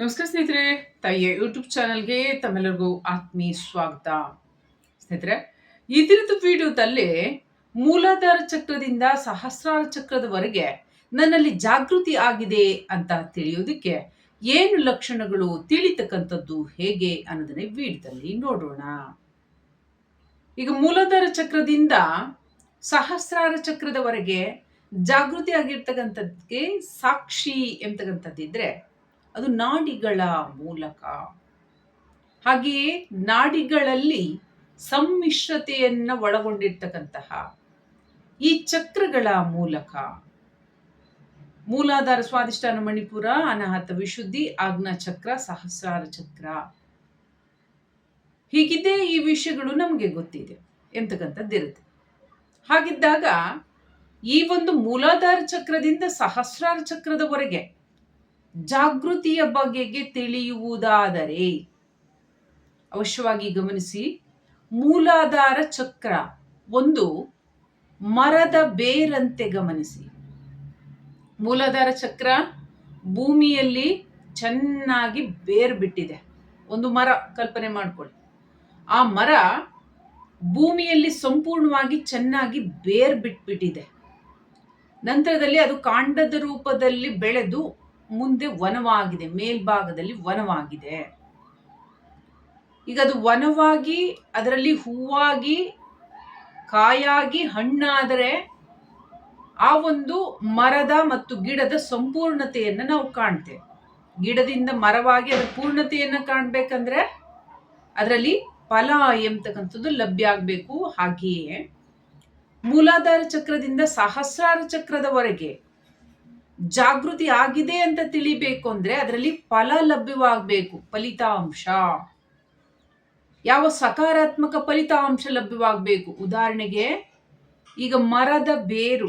ನಮಸ್ಕಾರ ಸ್ನೇಹಿತರೆ, ತಾಯಿಯ ಯೂಟ್ಯೂಬ್ ಚಾನಲ್ಗೆ ತಮ್ಮೆಲ್ಲರಿಗೂ ಆತ್ಮೀಯ ಸ್ವಾಗತ. ಸ್ನೇಹಿತರೆ, ಈ ದಿನದ ವಿಡಿಯೋದಲ್ಲಿ ಮೂಲಾಧಾರ ಚಕ್ರದಿಂದ ಸಹಸ್ರಾರ ಚಕ್ರದವರೆಗೆ ನನ್ನಲ್ಲಿ ಜಾಗೃತಿ ಆಗಿದೆ ಅಂತ ತಿಳಿಯೋದಕ್ಕೆ ಏನು ಲಕ್ಷಣಗಳು ತಿಳಿತಕ್ಕಂಥದ್ದು ಹೇಗೆ ಅನ್ನೋದನ್ನ ವಿಡಿಯೋದಲ್ಲಿ ನೋಡೋಣ. ಈಗ ಮೂಲಾಧಾರ ಚಕ್ರದಿಂದ ಸಹಸ್ರಾರ ಚಕ್ರದವರೆಗೆ ಜಾಗೃತಿ ಆಗಿರ್ತಕ್ಕಂಥದ್ಕೆ ಸಾಕ್ಷಿ ಎಂಬತಕ್ಕಂಥದ್ದಿದ್ರೆ ಅದು ನಾಡಿಗಳ ಮೂಲಕ. ಹಾಗೆಯೇ ನಾಡಿಗಳಲ್ಲಿ ಸಮ್ಮಿಶ್ರತೆಯನ್ನು ಒಳಗೊಂಡಿರ್ತಕ್ಕಂತಹ ಈ ಚಕ್ರಗಳ ಮೂಲಕ. ಮೂಲಾಧಾರ ಸ್ವಾದಿಷ್ಠಾನ ಮಣಿಪುರ, ಅನಾಹತ ವಿಶುದ್ಧಿ, ಆಜ್ಞಾ ಚಕ್ರ, ಸಹಸ್ರಾರ ಚಕ್ರ. ಹೀಗಿದೆ ಈ ವಿಷಯಗಳು ನಮಗೆ ಗೊತ್ತಿದೆ ಎಂತಕ್ಕಂಥದ್ದಿರುತ್ತೆ ಹಾಗಿದ್ದಾಗ ಈ ಒಂದು ಮೂಲಾಧಾರ ಚಕ್ರದಿಂದ ಸಹಸ್ರಾರ ಚಕ್ರದವರೆಗೆ ಜಾಗೃತಿಯ ಬಗೆಗೆ ತಿಳಿಯುವುದಾದರೆ, ಅವಶ್ಯವಾಗಿ ಗಮನಿಸಿ, ಮೂಲಾಧಾರ ಚಕ್ರ ಒಂದು ಮರದ ಬೇರಂತೆ ಗಮನಿಸಿ. ಮೂಲಾಧಾರ ಚಕ್ರ ಭೂಮಿಯಲ್ಲಿ ಚೆನ್ನಾಗಿ ಬೇರ್ ಬಿಟ್ಟಿದೆ ಒಂದು ಮರ ಕಲ್ಪನೆ ಮಾಡ್ಕೊಳ್ಳಿ. ಆ ಮರ ಭೂಮಿಯಲ್ಲಿ ಸಂಪೂರ್ಣವಾಗಿ ಚೆನ್ನಾಗಿ ಬೇರ್ ಬಿಟ್ಬಿಟ್ಟಿದೆ ನಂತರದಲ್ಲಿ ಅದು ಕಾಂಡದ ರೂಪದಲ್ಲಿ ಬೆಳೆದು ಮುಂದೆ ವನವಾಗಿದೆ, ಮೇಲ್ಭಾಗದಲ್ಲಿ ವನವಾಗಿದೆ. ಈಗ ಅದು ವನವಾಗಿ, ಅದರಲ್ಲಿ ಹೂವಾಗಿ, ಕಾಯಾಗಿ, ಹಣ್ಣಾದರೆ ಆ ಒಂದು ಮರದ ಮತ್ತು ಗಿಡದ ಸಂಪೂರ್ಣತೆಯನ್ನು ನಾವು ಕಾಣ್ತೇವೆ. ಗಿಡದಿಂದ ಮರವಾಗಿ ಅದರ ಪೂರ್ಣತೆಯನ್ನು ಕಾಣಬೇಕಂದ್ರೆ ಅದರಲ್ಲಿ ಫಲ ಎಂಬತಕ್ಕಂಥದ್ದು ಲಭ್ಯ ಆಗಬೇಕು. ಹಾಗೆಯೇ ಮೂಲಾಧಾರ ಚಕ್ರದಿಂದ ಸಹಸ್ರಾರ ಚಕ್ರದವರೆಗೆ ಜಾಗೃತಿ ಆಗಿದೆ ಅಂತ ತಿಳಿಬೇಕು ಅಂದ್ರೆ ಅದರಲ್ಲಿ ಫಲ ಲಭ್ಯವಾಗಬೇಕು, ಫಲಿತಾಂಶ. ಯಾವ ಸಕಾರಾತ್ಮಕ ಫಲಿತಾಂಶ ಲಭ್ಯವಾಗಬೇಕು? ಉದಾಹರಣೆಗೆ, ಈಗ ಮರದ ಬೇರು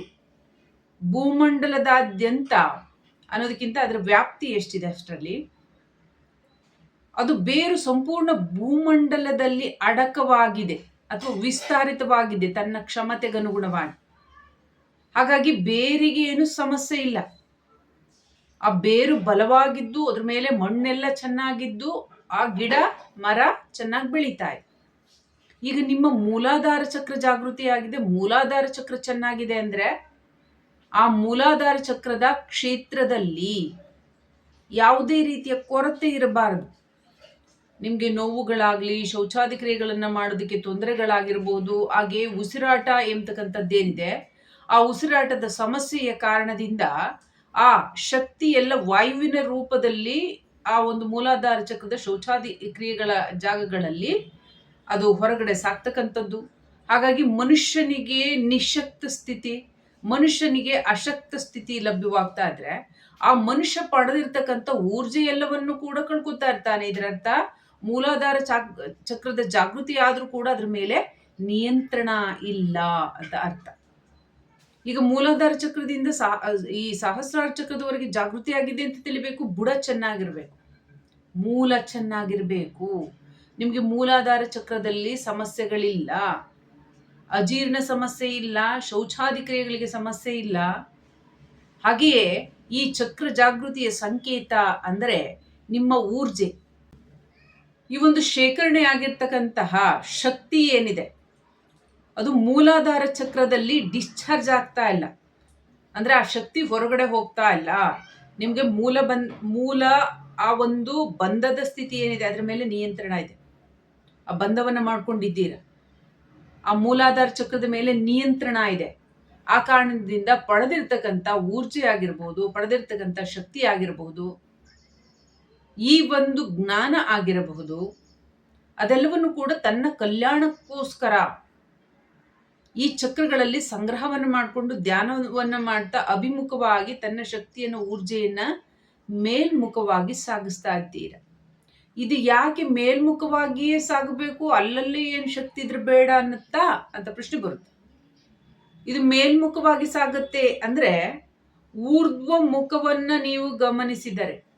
ಭೂಮಂಡಲದಾದ್ಯಂತ ಅನ್ನೋದಕ್ಕಿಂತ ಅದರ ವ್ಯಾಪ್ತಿ ಎಷ್ಟಿದೆ ಅಷ್ಟರಲ್ಲಿ? ಅದು ಬೇರು ಸಂಪೂರ್ಣ ಭೂಮಂಡಲದಲ್ಲಿ ಅಡಕವಾಗಿದೆ ಅಥವಾ ವಿಸ್ತಾರಿತವಾಗಿದೆ, ತನ್ನ ಕ್ಷಮತೆಗನುಗುಣವಾಗಿ. ಹಾಗಾಗಿ ಬೇರಿಗೆ ಏನು ಸಮಸ್ಯೆ ಇಲ್ಲ. ಆ ಬೇರು ಬಲವಾಗಿದ್ದು, ಅದ್ರ ಮೇಲೆ ಮಣ್ಣೆಲ್ಲ ಚೆನ್ನಾಗಿದ್ದು, ಆ ಗಿಡ, ಮರ ಚೆನ್ನಾಗಿ ಬೆಳೀತಾ ಇದೆ. ಈಗ ನಿಮ್ಮ ಮೂಲಾಧಾರ ಚಕ್ರ ಜಾಗೃತಿ ಆಗಿದೆ ಮೂಲಾಧಾರ ಚಕ್ರ ಚೆನ್ನಾಗಿದೆ ಅಂದ್ರೆ ಆ ಮೂಲಾಧಾರ ಚಕ್ರದ ಕ್ಷೇತ್ರದಲ್ಲಿ ಯಾವುದೇ ರೀತಿಯ ಕೊರತೆ ಇರಬಾರದು. ನಿಮಗೆ ನೋವುಗಳಾಗಲಿ ಶೌಚಾದಿ ಕ್ರಿಯೆಗಳನ್ನು ಮಾಡೋದಕ್ಕೆ ತೊಂದರೆಗಳಾಗಿರ್ಬೋದು, ಹಾಗೆ ಉಸಿರಾಟ ಎಂಬತಕ್ಕಂಥದ್ದೇನಿದೆ, ಆ ಉಸಿರಾಟದ ಸಮಸ್ಯೆಯ ಕಾರಣದಿಂದ ಆ ಶಕ್ತಿ ಎಲ್ಲ ವಾಯುವಿನ ರೂಪದಲ್ಲಿ ಆ ಒಂದು ಮೂಲಾಧಾರ ಚಕ್ರದ ಶೌಚಾದಿ ಕ್ರಿಯೆಗಳ ಜಾಗಗಳಲ್ಲಿ ಅದು ಹೊರಗಡೆ ಸಾಕ್ತಕ್ಕಂಥದ್ದು. ಹಾಗಾಗಿ ಮನುಷ್ಯನಿಗೆ ನಿಶಕ್ತ ಸ್ಥಿತಿ, ಮನುಷ್ಯನಿಗೆ ಅಶಕ್ತ ಸ್ಥಿತಿ ಲಭ್ಯವಾಗ್ತಾ ಇದ್ರೆ ಆ ಮನುಷ್ಯ ಪಡೆದಿರ್ತಕ್ಕಂಥ ಊರ್ಜೆ ಎಲ್ಲವನ್ನು ಕೂಡ ಕಳ್ಕೊತಾ ಇರ್ತಾನೆ. ಇದರರ್ಥ ಮೂಲಾಧಾರ ಚಕ್ರದ ಜಾಗೃತಿ ಆದರೂ ಕೂಡ ಅದ್ರ ಮೇಲೆ ನಿಯಂತ್ರಣ ಇಲ್ಲ ಅಂತ ಅರ್ಥ. ಈಗ ಮೂಲಾಧಾರ ಚಕ್ರದಿಂದ ಈ ಸಹಸ್ರಾರ ಚಕ್ರದವರೆಗೆ ಜಾಗೃತಿ ಆಗಿದೆ ಅಂತ ತಿಳಿಬೇಕು, ಬುಡ ಚೆನ್ನಾಗಿರ್ಬೇಕು. ಮೂಲ ಚೆನ್ನಾಗಿರ್ಬೇಕು. ನಿಮಗೆ ಮೂಲಾಧಾರ ಚಕ್ರದಲ್ಲಿ ಸಮಸ್ಯೆಗಳಿಲ್ಲ. ಅಜೀರ್ಣ ಸಮಸ್ಯೆ ಇಲ್ಲ ಶೌಚಾದಿ ಕ್ರಿಯೆಗಳಿಗೆ ಸಮಸ್ಯೆ ಇಲ್ಲ. ಹಾಗೆಯೇ ಈ ಚಕ್ರ ಜಾಗೃತಿಯ ಸಂಕೇತ ಅಂದರೆ ನಿಮ್ಮ ಊರ್ಜೆ. ಈ ಒಂದು ಶೇಖರಣೆ ಆಗಿರ್ತಕ್ಕಂತಹ ಶಕ್ತಿ ಏನಿದೆ? ಅದು ಮೂಲಾಧಾರ ಚಕ್ರದಲ್ಲಿ ಡಿಸ್ಚಾರ್ಜ್ ಆಗ್ತಾ ಇಲ್ಲ. ಅಂದ್ರೆ ಆ ಶಕ್ತಿ ಹೊರಗಡೆ ಹೋಗ್ತಾ ಇಲ್ಲ. ನಿಮಗೆ ಮೂಲ ಬಂದ್, ಮೂಲ ಆ ಒಂದು ಬಂಧದ ಸ್ಥಿತಿ ಏನಿದೆ, ಅದರ ಮೇಲೆ ನಿಯಂತ್ರಣ ಇದೆ. ಆ ಬಂಧವನ್ನು ಮಾಡ್ಕೊಂಡಿದ್ದೀರ. ಆ ಮೂಲಾಧಾರ ಚಕ್ರದ ಮೇಲೆ ನಿಯಂತ್ರಣ ಇದೆ. ಆ ಕಾರಣದಿಂದ ಪಡೆದಿರ್ತಕ್ಕಂಥ ಊರ್ಜೆ ಆಗಿರ್ಬೋದು, ಪಡೆದಿರ್ತಕ್ಕಂಥ ಶಕ್ತಿ ಆಗಿರಬಹುದು ಈ ಒಂದು ಜ್ಞಾನ ಆಗಿರಬಹುದು, ಅದೆಲ್ಲವನ್ನು ಕೂಡ ತನ್ನ ಕಲ್ಯಾಣಕ್ಕೋಸ್ಕರ ಈ ಚಕ್ರಗಳಲ್ಲಿ ಸಂಗ್ರಹವನ್ನು ಮಾಡಿಕೊಂಡು ಧ್ಯಾನವನ್ನು ಮಾಡ್ತಾ ಅಭಿಮುಖವಾಗಿ ತನ್ನ ಶಕ್ತಿಯನ್ನು, ಊರ್ಜೆಯನ್ನ ಮೇಲ್ಮುಖವಾಗಿ ಸಾಗಿಸ್ತಾ ಇದ್ದೀರ? ಇದು ಯಾಕೆ ಮೇಲ್ಮುಖವಾಗಿಯೇ ಸಾಗಬೇಕು? ಅಲ್ಲಲ್ಲಿ ಏನು ಶಕ್ತಿ ಇದ್ರೆ ಬೇಡ ಅನ್ನತ್ತಾ ಅಂತ ಪ್ರಶ್ನೆ ಬರುತ್ತೆ. ಇದು ಮೇಲ್ಮುಖವಾಗಿ ಸಾಗುತ್ತೆ ಅಂದ್ರೆ ಊರ್ಧ್ವ ಮುಖವನ್ನು ನೀವು ಗಮನಿಸಿದರೆ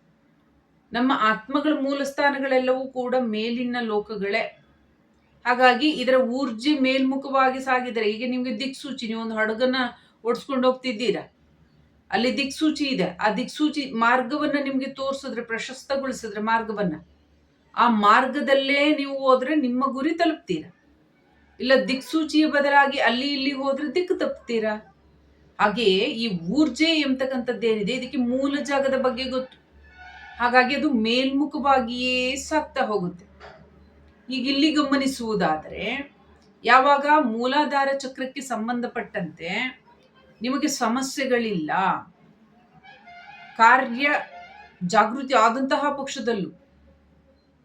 ನಮ್ಮ ಆತ್ಮಗಳ ಮೂಲ ಸ್ಥಾನಗಳೆಲ್ಲವೂ ಕೂಡ ಮೇಲಿನ ಲೋಕಗಳೇ ಹಾಗಾಗಿ ಇದರ ಊರ್ಜಿ ಮೇಲ್ಮುಖವಾಗಿ ಸಾಗಿದರೆ, ಈಗ ನಿಮಗೆ ದಿಕ್ಸೂಚಿ, ನೀವು ಒಂದು ಹಡಗನ್ನ ಓಡಿಸ್ಕೊಂಡು ಹೋಗ್ತಿದ್ದೀರಾ? ಅಲ್ಲಿ ದಿಕ್ಸೂಚಿ ಇದೆ. ಆ ದಿಕ್ಸೂಚಿ ಮಾರ್ಗವನ್ನ ನಿಮಗೆ ತೋರಿಸಿದ್ರೆ, ಪ್ರಶಸ್ತಗೊಳಿಸಿದ್ರೆ ಮಾರ್ಗವನ್ನ, ಆ ಮಾರ್ಗದಲ್ಲೇ ನೀವು ಹೋದ್ರೆ ನಿಮ್ಮ ಗುರಿ ತಲುಪ್ತೀರಾ? ಇಲ್ಲ ದಿಕ್ಸೂಚಿಯ ಬದಲಾಗಿ ಅಲ್ಲಿ ಇಲ್ಲಿ ಹೋದ್ರೆ ದಿಕ್ಕು ತಪ್ತೀರಾ ಹಾಗೆಯೇ ಈ ಊರ್ಜೆ ಎಂಬತಕ್ಕಂಥದ್ದೇನಿದೆ ಇದಕ್ಕೆ ಮೂಲ ಜಾಗದ ಬಗ್ಗೆ ಗೊತ್ತು. ಹಾಗಾಗಿ ಅದು ಮೇಲ್ಮುಖವಾಗಿಯೇ ಸಾಕ್ತಾ ಹೋಗುತ್ತೆ. ಈಗ ಇಲ್ಲಿ ಗಮನಿಸುವುದಾದರೆ, ಯಾವಾಗ ಮೂಲಾಧಾರ ಚಕ್ರಕ್ಕೆ ಸಂಬಂಧಪಟ್ಟಂತೆ ನಿಮಗೆ ಸಮಸ್ಯೆಗಳಿಲ್ಲ, ಕಾರ್ಯ ಜಾಗೃತಿ ಆದಂತಹ ಪಕ್ಷದಲ್ಲೂ,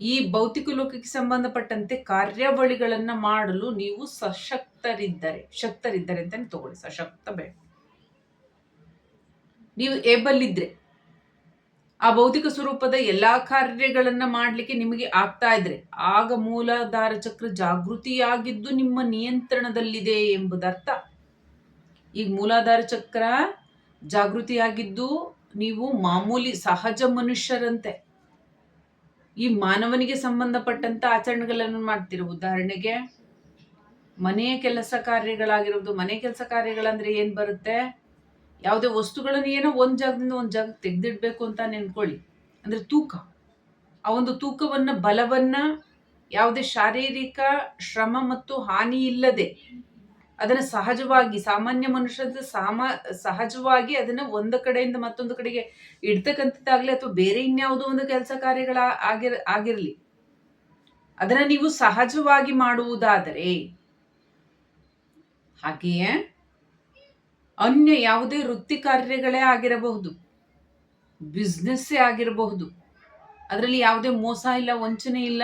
ಈ ಭೌತಿಕ ಲೋಕಕ್ಕೆ ಸಂಬಂಧಪಟ್ಟಂತೆ ಕಾರ್ಯಾವಳಿಗಳನ್ನು ಮಾಡಲು ನೀವು ಸಶಕ್ತರಿದ್ದರೆ, ಶಕ್ತರಿದ್ದರೆ ಅಂತ ತಗೊಳ್ಳಿ, ಸಶಕ್ತ ಬೇಡ. ನೀವು ಏಬಲ್ ಇದ್ರೆ ಆ ಭೌತಿಕ ಸ್ವರೂಪದ ಎಲ್ಲಾ ಕಾರ್ಯಗಳನ್ನು ಮಾಡಲಿಕ್ಕೆ ನಿಮಗೆ ಆಗ್ತಾ ಇದ್ರೆ ಆಗ ಮೂಲಾಧಾರ ಚಕ್ರ ಜಾಗೃತಿಯಾಗಿದ್ದು ನಿಮ್ಮ ನಿಯಂತ್ರಣದಲ್ಲಿದೆ ಎಂಬುದರ್ಥ. ಈಗ ಮೂಲಾಧಾರ ಚಕ್ರ ಜಾಗೃತಿಯಾಗಿದ್ದು ನೀವು ಮಾಮೂಲಿ ಸಹಜ ಮನುಷ್ಯರಂತೆ. ಈ ಮಾನವನಿಗೆ ಸಂಬಂಧಪಟ್ಟಂತ ಆಚರಣೆಗಳನ್ನು ಮಾಡ್ತೀರ. ಉದಾಹರಣೆಗೆ ಮನೆಯ ಕೆಲಸ ಕಾರ್ಯಗಳಾಗಿರೋದು ಮನೆ ಕೆಲಸ ಕಾರ್ಯಗಳಂದ್ರೆ ಏನ್ ಬರುತ್ತೆ? ಯಾವುದೇ ವಸ್ತುಗಳನ್ನು ಏನೋ ಒಂದು ಜಾಗದಿಂದ ಒಂದು ಜಾಗಕ್ಕೆ ತೆಗೆದಿಡಬೇಕು ಅಂತ ನೆನ್ಕೊಳ್ಳಿ. ಅಂದ್ರೆ ತೂಕ. ಆ ಒಂದು ತೂಕವನ್ನ, ಬಲವನ್ನ ಯಾವುದೇ ಶಾರೀರಿಕ ಶ್ರಮ ಮತ್ತು ಹಾನಿ ಇಲ್ಲದೆ ಅದನ್ನು ಸಹಜವಾಗಿ, ಸಾಮಾನ್ಯ ಮನುಷ್ಯದ ಸಾಮ, ಸಹಜವಾಗಿ ಅದನ್ನು ಒಂದು ಕಡೆಯಿಂದ ಮತ್ತೊಂದು ಕಡೆಗೆ ಇಡ್ತಕ್ಕಂಥದ್ದಾಗ್ಲಿ ಅಥವಾ ಬೇರೆ ಇನ್ಯಾವುದೋ ಒಂದು ಕೆಲಸ ಕಾರ್ಯಗಳ ಆಗಿರ, ಆಗಿರಲಿ. ಅದನ್ನು ನೀವು ಸಹಜವಾಗಿ ಮಾಡುವುದಾದರೆ ಹಾಗೆಯೇ ಅನ್ಯ ಯಾವುದೇ ವೃತ್ತಿ ಕಾರ್ಯಗಳೇ ಆಗಿರಬಹುದು, ಬಿಸ್ನೆಸ್ಸೇ ಆಗಿರಬಹುದು, ಅದರಲ್ಲಿ ಯಾವುದೇ ಮೋಸ ಇಲ್ಲ, ವಂಚನೆ ಇಲ್ಲ,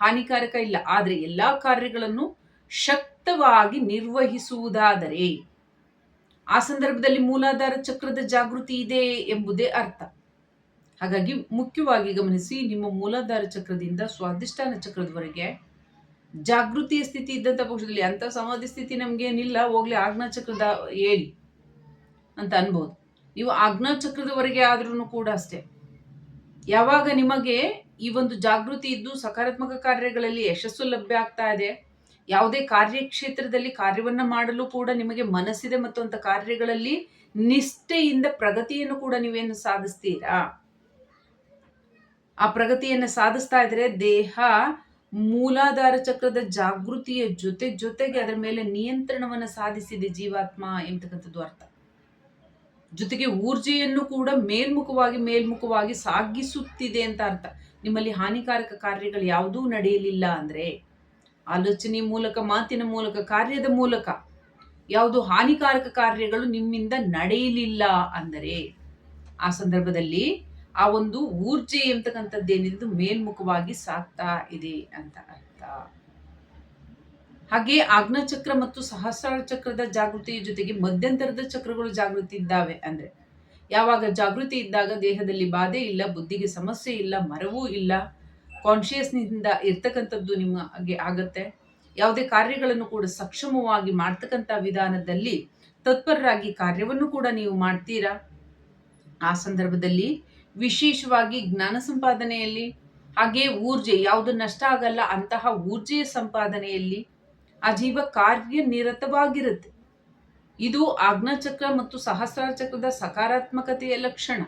ಹಾನಿಕಾರಕ ಇಲ್ಲ, ಆದರೆ ಎಲ್ಲಾ ಕಾರ್ಯಗಳನ್ನು ಶಕ್ತವಾಗಿ ನಿರ್ವಹಿಸುವುದಾದರೆ ಆ ಸಂದರ್ಭದಲ್ಲಿ ಮೂಲಾಧಾರ ಚಕ್ರದ ಜಾಗೃತಿ ಇದೆ ಎಂಬುದೇ ಅರ್ಥ. ಹಾಗಾಗಿ ಮುಖ್ಯವಾಗಿ ಗಮನಿಸಿ, ನಿಮ್ಮ ಮೂಲಾಧಾರ ಚಕ್ರದಿಂದ ಸ್ವಾಧಿಷ್ಠಾನ ಚಕ್ರದವರೆಗೆ ಜಾಗೃತಿಯ ಸ್ಥಿತಿ ಇದ್ದಂಥ ಪಕ್ಷದಲ್ಲಿ ಅಂಥ ಸಮಾಧಿ ಸ್ಥಿತಿ ನಮಗೇನಿಲ್ಲ ಹೋಗ್ಲಿ ಚಕ್ರದ ಹೇಳಿ ಅಂತ ಅನ್ಬೋದು. ನೀವು ಚಕ್ರದವರೆಗೆ ಆದ್ರೂ ಕೂಡ ಅಷ್ಟೇ. ಯಾವಾಗ ನಿಮಗೆ ಈ ಒಂದು ಜಾಗೃತಿ ಇದ್ದು ಸಕಾರಾತ್ಮಕ ಕಾರ್ಯಗಳಲ್ಲಿ ಯಶಸ್ಸು ಲಭ್ಯ ಆಗ್ತಾ ಇದೆ, ಯಾವುದೇ ಕಾರ್ಯಕ್ಷೇತ್ರದಲ್ಲಿ ಕಾರ್ಯವನ್ನ ಮಾಡಲು ಕೂಡ ನಿಮಗೆ ಮನಸ್ಸಿದೆ ಮತ್ತು ಅಂತ ಕಾರ್ಯಗಳಲ್ಲಿ ನಿಷ್ಠೆಯಿಂದ ಪ್ರಗತಿಯನ್ನು ಕೂಡ ನೀವೇನು ಸಾಧಿಸ್ತೀರಾ? ಆ ಪ್ರಗತಿಯನ್ನು ಸಾಧಿಸ್ತಾ ಇದ್ರೆ ದೇಹ ಮೂಲಾಧಾರ ಚಕ್ರದ ಜಾಗೃತಿಯ ಜೊತೆ ಜೊತೆಗೆ ಅದರ ಮೇಲೆ ನಿಯಂತ್ರಣವನ್ನು ಸಾಧಿಸಿದೆ ಜೀವಾತ್ಮ ಎಂತಕ್ಕಂಥದ್ದು ಅರ್ಥ. ಜೊತೆಗೆ ಊರ್ಜೆಯನ್ನು ಕೂಡ ಮೇಲ್ಮುಖವಾಗಿ ಮೇಲ್ಮುಖವಾಗಿ ಸಾಗಿಸುತ್ತಿದೆ ಅಂತ ಅರ್ಥ. ನಿಮ್ಮಲ್ಲಿ ಹಾನಿಕಾರಕ ಕಾರ್ಯಗಳು ಯಾವುದೂ ನಡೆಯಲಿಲ್ಲ ಅಂದರೆ ಆಲೋಚನೆ ಮೂಲಕ, ಮಾತಿನ ಮೂಲಕ, ಕಾರ್ಯದ ಮೂಲಕ ಯಾವುದು ಹಾನಿಕಾರಕ ಕಾರ್ಯಗಳು ನಿಮ್ಮಿಂದ ನಡೆಯಲಿಲ್ಲ ಅಂದರೆ ಆ ಸಂದರ್ಭದಲ್ಲಿ ಆ ಒಂದು ಊರ್ಜೆ ಎಂತಕ್ಕಂಥದ್ದೇನಿದ್ದು ಮೇಲ್ಮುಖವಾಗಿ ಸಾಕ್ತಾ ಇದೆ ಅಂತ ಅರ್ಥ. ಹಾಗೆ ಆಗ್ನ ಚಕ್ರ ಮತ್ತು ಸಹಸ್ರಾರ ಚಕ್ರದ ಜಾಗೃತಿಯ ಜೊತೆಗೆ ಮಧ್ಯಂತರದ ಚಕ್ರಗಳು ಜಾಗೃತಿ ಇದ್ದಾವೆ ಅಂದ್ರೆ, ಯಾವಾಗ ಜಾಗೃತಿ ಇದ್ದಾಗ ದೇಹದಲ್ಲಿ ಬಾಧೆ ಇಲ್ಲ, ಬುದ್ಧಿಗೆ ಸಮಸ್ಯೆ ಇಲ್ಲ, ಮರವೂ ಇಲ್ಲ ಕಾನ್ಶಿಯಸ್ನಿಂದ ಇರ್ತಕ್ಕಂಥದ್ದು ನಿಮಗೆ ಆಗತ್ತೆ. ಯಾವುದೇ ಕಾರ್ಯಗಳನ್ನು ಕೂಡ ಸಕ್ಷಮವಾಗಿ ಮಾಡ್ತಕ್ಕಂಥ ವಿಧಾನದಲ್ಲಿ ತತ್ಪರರಾಗಿ ಕಾರ್ಯವನ್ನು ಕೂಡ ನೀವು ಮಾಡ್ತೀರಾ? ಆ ಸಂದರ್ಭದಲ್ಲಿ ವಿಶೇಷವಾಗಿ ಜ್ಞಾನ ಸಂಪಾದನೆಯಲ್ಲಿ ಹಾಗೆ ಊರ್ಜೆ, ಯಾವುದು ನಷ್ಟ ಆಗಲ್ಲ ಅಂತಹ ಊರ್ಜೆಯ ಸಂಪಾದನೆಯಲ್ಲಿ ಆ ಜೀವ ಕಾರ್ಯನಿರತವಾಗಿರುತ್ತೆ ಇದು ಆಜ್ಞಾಚಕ್ರ ಮತ್ತು ಸಹಸ್ರಾರ ಚಕ್ರದ ಸಕಾರಾತ್ಮಕತೆಯ ಲಕ್ಷಣ.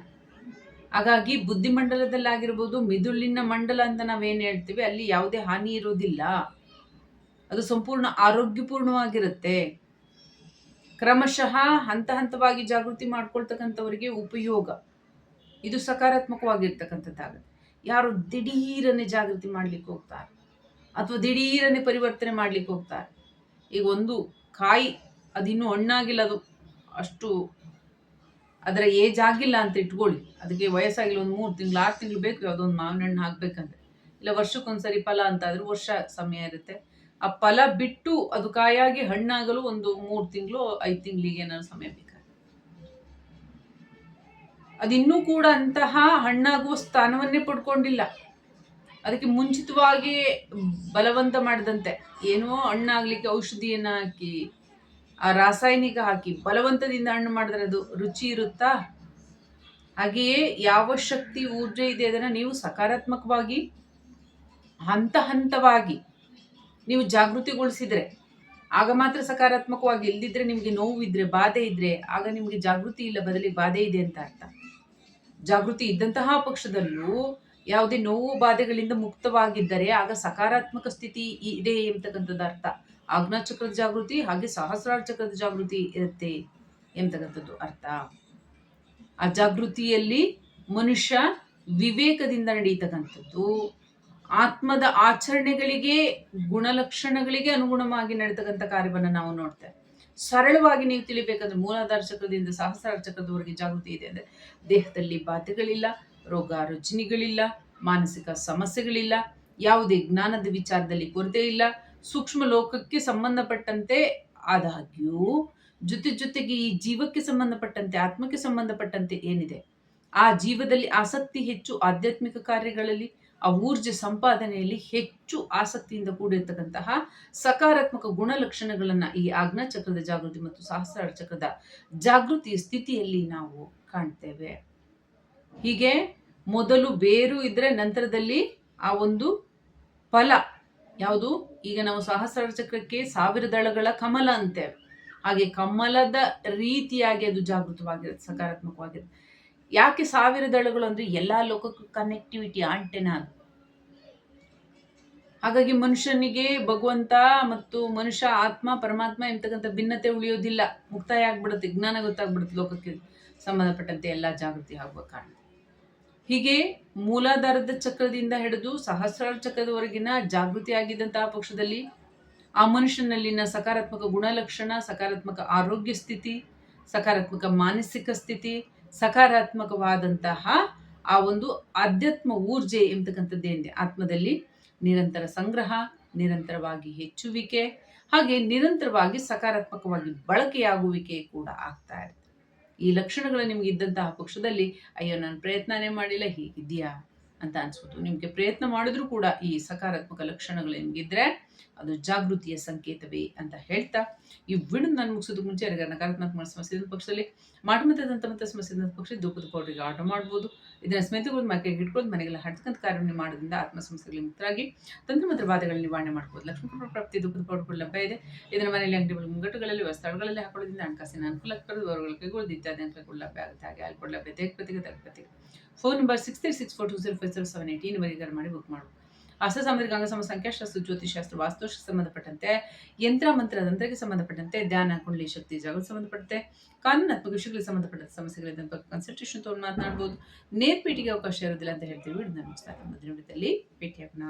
ಹಾಗಾಗಿ ಬುದ್ಧಿಮಂಡಲದಲ್ಲಾಗಿರ್ಬೋದು ಮಿದುಳಿನ ಮಂಡಲ ಅಂತ ನಾವೇನು ಹೇಳ್ತೀವಿ, ಅಲ್ಲಿ ಯಾವುದೇ ಹಾನಿ ಇರೋದಿಲ್ಲ. ಅದು ಸಂಪೂರ್ಣ ಆರೋಗ್ಯಪೂರ್ಣವಾಗಿರುತ್ತೆ. ಕ್ರಮಶಃ ಹಂತ ಹಂತವಾಗಿ ಜಾಗೃತಿ ಮಾಡ್ಕೊಳ್ತಕ್ಕಂಥವರಿಗೆ ಉಪಯೋಗ. ಇದು ಸಕಾರಾತ್ಮಕವಾಗಿರ್ತಕ್ಕಂಥದ್ದಾಗುತ್ತೆ. ಯಾರು ದಿಢೀರನೆ ಜಾಗೃತಿ ಮಾಡ್ಲಿಕ್ಕೆ ಹೋಗ್ತಾರೆ. ಅಥವಾ ದಿಢೀರನೆ ಪರಿವರ್ತನೆ ಮಾಡ್ಲಿಕ್ಕೆ ಹೋಗ್ತಾರೆ. ಈಗ ಒಂದು ಕಾಯಿ ಅದಿನ್ನೂ ಹಣ್ಣಾಗಿಲ್ಲ ಅದು ಅಷ್ಟು ಅದರ ಏಜ್ ಆಗಿಲ್ಲ ಅಂತ ಇಟ್ಕೊಳ್ಳಿ. ಅದಕ್ಕೆ ವಯಸ್ಸಾಗಿಲ್ಲ, ಒಂದು ಮೂರು ತಿಂಗಳು, ಆರು ತಿಂಗಳು ಬೇಕು ಯಾವುದೊಂದು ಮಾವಿನ ಹಣ್ಣು ಹಾಕ್ಬೇಕಂದ್ರೆ. ಇಲ್ಲ ವರ್ಷಕ್ಕೊಂದ್ಸರಿ ಫಲ ಅಂತ ಆದ್ರೆ ವರ್ಷ ಸಮಯ ಇರುತ್ತೆ. ಆ ಫಲ ಬಿಟ್ಟು ಅದು ಕಾಯಾಗಿ ಹಣ್ಣಾಗಲು ಒಂದು ಮೂರು ತಿಂಗಳು, ಐದು ತಿಂಗಳಿಗೆ ಏನಾದ್ರು ಸಮಯ ಬೇಕಾಗುತ್ತೆ ಅದಿನ್ನೂ ಕೂಡ ಅಂತಹ ಹಣ್ಣಾಗುವ ಸ್ಥಾನವನ್ನೇ ಪಡ್ಕೊಂಡಿಲ್ಲ. ಅದಕ್ಕೆ ಮುಂಚಿತವಾಗಿ ಬಲವಂತ ಮಾಡಿದಂತೆ. ಏನೋ ಹಣ್ಣಾಗ್ಲಿಕ್ಕೆ ಔಷಧಿಯನ್ನು ಹಾಕಿ, ಆ ರಾಸಾಯನಿಕ ಹಾಕಿ ಬಲವಂತದಿಂದ ಹಣ್ಣು ಮಾಡಿದ್ರೆ ಅದು ರುಚಿ ಇರುತ್ತಾ? ಹಾಗೆಯೇ ಯಾವ ಶಕ್ತಿ ಊರ್ಜೆ ಇದೆ ಅದನ್ನು ನೀವು ಸಕಾರಾತ್ಮಕವಾಗಿ, ಹಂತ ಹಂತವಾಗಿ ನೀವು ಜಾಗೃತಿಗೊಳಿಸಿದರೆ, ಆಗ ಮಾತ್ರ ಸಕಾರಾತ್ಮಕವಾಗಿ ಇಲ್ದಿದ್ರೆ ನಿಮಗೆ ನೋವು ಇದ್ರೆ ಬಾಧೆ ಇದ್ರೆ, ಆಗ ನಿಮಗೆ ಜಾಗೃತಿ ಇಲ್ಲ ಬದಲಿಗೆ ಬಾಧೆ ಇದೆ ಅಂತ ಅರ್ಥ. ಜಾಗೃತಿ ಇದ್ದಂತಹ ಪಕ್ಷದಲ್ಲೂ ಯಾವುದೇ ನೋವು ಬಾಧೆಗಳಿಂದ ಮುಕ್ತವಾಗಿದ್ದರೆ ಆಗ ಸಕಾರಾತ್ಮಕ ಸ್ಥಿತಿ ಇದೆ ಎಂಬತಕ್ಕಂಥದ್ದು ಅರ್ಥ. ಆಜ್ಞಾ ಚಕ್ರದ ಜಾಗೃತಿ ಹಾಗೆ ಸಹಸ್ರಾರ ಚಕ್ರದ ಜಾಗೃತಿ ಇರುತ್ತೆ ಎಂಬತಕ್ಕಂಥದ್ದು ಅರ್ಥ. ಆ ಜಾಗೃತಿಯಲ್ಲಿ ಮನುಷ್ಯ ವಿವೇಕದಿಂದ ನಡೀತಕ್ಕಂಥದ್ದು ಆತ್ಮದ ಆಚರಣೆಗಳಿಗೆ, ಗುಣಲಕ್ಷಣಗಳಿಗೆ ಅನುಗುಣವಾಗಿ ನಡೀತಕ್ಕಂಥ ಕಾರ್ಯವನ್ನು ನಾವು ನೋಡ್ತೇವೆ. ಸರಳವಾಗಿ ನೀವು ತಿಳಿಬೇಕಂದ್ರೆ ಮೂಲಾಧಾರ ಚಕ್ರದಿಂದ ಸಹಸ್ರಾರ ಚಕ್ರದವರೆಗೆ ಜಾಗೃತಿ ಇದೆ. ಅಂದರೆ ದೇಹದಲ್ಲಿ ಬಾಧೆಗಳಿಲ್ಲ ರೋಗ ರುಜಿನಿಗಳಿಲ್ಲ, ಮಾನಸಿಕ ಸಮಸ್ಯೆಗಳಿಲ್ಲ, ಯಾವುದೇ ಜ್ಞಾನದ ವಿಚಾರದಲ್ಲಿ ಕೊರತೆ ಇಲ್ಲ, ಸೂಕ್ಷ್ಮ ಲೋಕಕ್ಕೆ ಸಂಬಂಧಪಟ್ಟಂತೆ ಆದಾಗ್ಯೂ ಜೊತೆ ಜೊತೆಗೆ ಈ ಜೀವಕ್ಕೆ ಸಂಬಂಧಪಟ್ಟಂತೆ, ಆತ್ಮಕ್ಕೆ ಸಂಬಂಧಪಟ್ಟಂತೆ ಏನಿದೆ? ಆ ಜೀವದಲ್ಲಿ ಆಸಕ್ತಿ ಹೆಚ್ಚು ಆಧ್ಯಾತ್ಮಿಕ ಕಾರ್ಯಗಳಲ್ಲಿ, ಆ ಊರ್ಜ ಸಂಪಾದನೆಯಲ್ಲಿ ಹೆಚ್ಚು ಆಸಕ್ತಿಯಿಂದ ಕೂಡಿರ್ತಕ್ಕಂತಹ ಸಕಾರಾತ್ಮಕ ಗುಣಲಕ್ಷಣಗಳನ್ನು ಈ ಆಜ್ಞಾ ಚಕ್ರದ ಜಾಗೃತಿ ಮತ್ತು ಸಹಸ್ರಾರ ಚಕ್ರದ ಜಾಗೃತಿಯ ಸ್ಥಿತಿಯಲ್ಲಿ ನಾವು ಕಾಣ್ತೇವೆ. ಹೀಗೆ ಮೊದಲು ಬೇರು ಇದ್ದರೆ ನಂತರದಲ್ಲಿ ಆ ಒಂದು ಫಲ. ಯಾವುದು? ಈಗ ನಾವು ಸಹಸ್ರಾರ ಚಕ್ರಕ್ಕೆ ಸಾವಿರ ದಳಗಳ ಕಮಲ ಅಂತೇವೆ ಹಾಗೆ ಕಮಲದ ರೀತಿಯಾಗಿ ಅದು ಜಾಗೃತವಾಗಿರುತ್ತೆ, ಸಕಾರಾತ್ಮಕವಾಗಿರುತ್ತೆ. ಯಾಕೆ ಸಾವಿರ ದಳಗಳು ಅಂದ್ರೆ ಎಲ್ಲಾ ಲೋಕಕ್ಕೂ ಕನೆಕ್ಟಿವಿಟಿ ಆಂಟೆನ ಅದು. ಹಾಗಾಗಿ ಮನುಷ್ಯನಿಗೆ ಭಗವಂತ ಮತ್ತು ಮನುಷ್ಯ, ಆತ್ಮ, ಪರಮಾತ್ಮ ಎಂತಕ್ಕಂಥ ಭಿನ್ನತೆ ಉಳಿಯೋದಿಲ್ಲ. ಮುಕ್ತಾಯ ಆಗ್ಬಿಡುತ್ತೆ, ಜ್ಞಾನ ಗೊತ್ತಾಗ್ಬಿಡುತ್ತೆ ಲೋಕಕ್ಕೆ. ಸಂಬಂಧಪಟ್ಟಂತೆ ಎಲ್ಲ ಜಾಗೃತಿ ಆಗುವ ಕಾರಣ. ಹೀಗೆ ಮೂಲಾಧಾರದ ಚಕ್ರದಿಂದ ಹಿಡಿದು ಸಹಸ್ರಾರ ಚಕ್ರದವರೆಗಿನ ಜಾಗೃತಿ ಆಗಿದ್ದಂತಹ ಪಕ್ಷದಲ್ಲಿ ಆ ಮನುಷ್ಯನಲ್ಲಿನ ಸಕಾರಾತ್ಮಕ ಗುಣಲಕ್ಷಣ, ಸಕಾರಾತ್ಮಕ ಆರೋಗ್ಯ ಸ್ಥಿತಿ, ಸಕಾರಾತ್ಮಕ ಮಾನಸಿಕ ಸ್ಥಿತಿ, ಸಕಾರಾತ್ಮಕವಾದಂತಹ ಆ ಒಂದು ಆಧ್ಯಾತ್ಮ ಊರ್ಜೆ ಎಂಬತಕ್ಕಂಥದ್ದೇನಿದೆ ಆತ್ಮದಲ್ಲಿ ನಿರಂತರ ಸಂಗ್ರಹ, ನಿರಂತರವಾಗಿ ಹೆಚ್ಚುವಿಕೆ, ಹಾಗೆ ನಿರಂತರವಾಗಿ ಸಕಾರಾತ್ಮಕವಾಗಿ ಬಳಕೆಯಾಗುವಿಕೆ ಕೂಡ ಆಗ್ತಾ ಇರುತ್ತೆ. ಈ ಲಕ್ಷಣಗಳು ನಿಮ್ಗೆ ಇದ್ದಂತಹ ಪಕ್ಷದಲ್ಲಿ, ಅಯ್ಯೋ, ನಾನು ಪ್ರಯತ್ನನೇ ಮಾಡಿಲ್ಲ ಹೀಗಿದೆಯಾ ಅಂತ ಅನ್ಸ್ಬೋದು ನಿಮಗೆ ಪ್ರಯತ್ನ ಮಾಡಿದ್ರೂ ಕೂಡ ಈ ಸಕಾರಾತ್ಮಕ ಲಕ್ಷಣಗಳು ನಿಮಗಿದ್ರೆ ಅದು ಜಾಗೃತಿಯ ಸಂಕೇತವೇ ಅಂತ ಹೇಳ್ತಾ, ಈ ವಿಣ ನಾನು ಮುಗಿಸೋದಕ್ಕೆ ಮುಂಚೆ ನಕಾರಾತ್ಮಕ ಸಮಸ್ಯೆ ಪಕ್ಷದಲ್ಲಿ ಮಾಟಮತದಂತ ಮತ್ತೆ ಸಮಸ್ಯೆ ಪಕ್ಷ ದುಃಖದ ಪೌಡ್ರಿಗೆ ಆರ್ಡರ್ ಮಾಡ್ಬೋದು. ಇದನ್ನ ಸ್ಮೆತುಗಳು ಮಾರ್ಕೆಟ್ ಇಟ್ಕೊಂಡು ಮನೆಗೆಲ್ಲ ಹಡ್ಕಂತ ಕಾರ್ಯ ಮಾಡೋದ್ರಿಂದ ಆತ್ಮ ಸಮಸ್ಯೆಗಳಿಗೆ ಮುಕ್ತರಾಗಿ ತಂತ್ರ ಬಾಧೆಗಳ ನಿವಾರಣೆ ಮಾಡ್ಬೋದು. ಲಕ್ಷ್ಮೀ ಪ್ರಾಪ್ತಿ ದುಃಖದ ಪೌಡರ್ಗಳು ಲಭ್ಯ ಇದೆ. ಇದನ್ನ ಮನೆಯಲ್ಲಿ ಅಂಗಡಿಗಳು ಮುಂಗಟ್ಟುಗಳಲ್ಲಿ ಸ್ಥಳಗಳಲ್ಲಿ ಹಾಕೊಳ್ಳೋದ್ರಿಂದ ಹಣಕಾಸಿನ ಅನುಕೂಲ ಹೊರಗಳ ಕೈಗೊಳ್ಳೋದು ಇತ್ಯಾದಿ ಅಂಕಗಳು ಲಭ್ಯ ಆಗುತ್ತೆ. ಹಾಗೆ ಅಲ್ಲಿ ಲಭ್ಯ ತೇಕ್ಪತಿಗೆ ತಲುಪತಿಗೆ phone number six three six four two zero five zero seven eighteen ವರೆಗೆ ಮಾಡಿ ಬುಕ್ ಮಾಡು ಅಸ್ತ್ರ ಸಾಮುದ್ರಿಕ ಅಂಗಸಮ ಸಂಖ್ಯಾಶಾಸ್ತ್ರ ಜ್ಯೋತಿಷಾಸ್ತ್ರ ವಾಸ್ತುಶಾಸ್ತ್ರ ಸಂಬಂಧಪಟ್ಟಂತೆ, ಯಂತ್ರ, ಮಂತ್ರ, ತಂತ್ರಕ್ಕೆ ಸಂಬಂಧಪಟ್ಟಂತೆ, ಧ್ಯಾನ, ಕುಂಡಲಿ, ಶಕ್ತಿ ಜಾಗೃತಿ ಸಂಬಂಧಪಟ್ಟಂತೆ ಕಾನೂನಾತ್ಮಕ ವಿಷಯಗಳಿಗೆ ಸಂಬಂಧಪಟ್ಟ ಸಮಸ್ಯೆಗಳಿಂದ ಕನ್ಸಲ್ಟೇಷನ್ ತೊಗೊಂಡು ಮಾತನಾಡಬಹುದು ನೇರ್ ಅವಕಾಶ ಇರೋದಿಲ್ಲ ಅಂತ ಹೇಳ್ತೀವಿ. ನಾನು ಮುಂದಿನ ಭೇಟಿಯಾಗೋಣ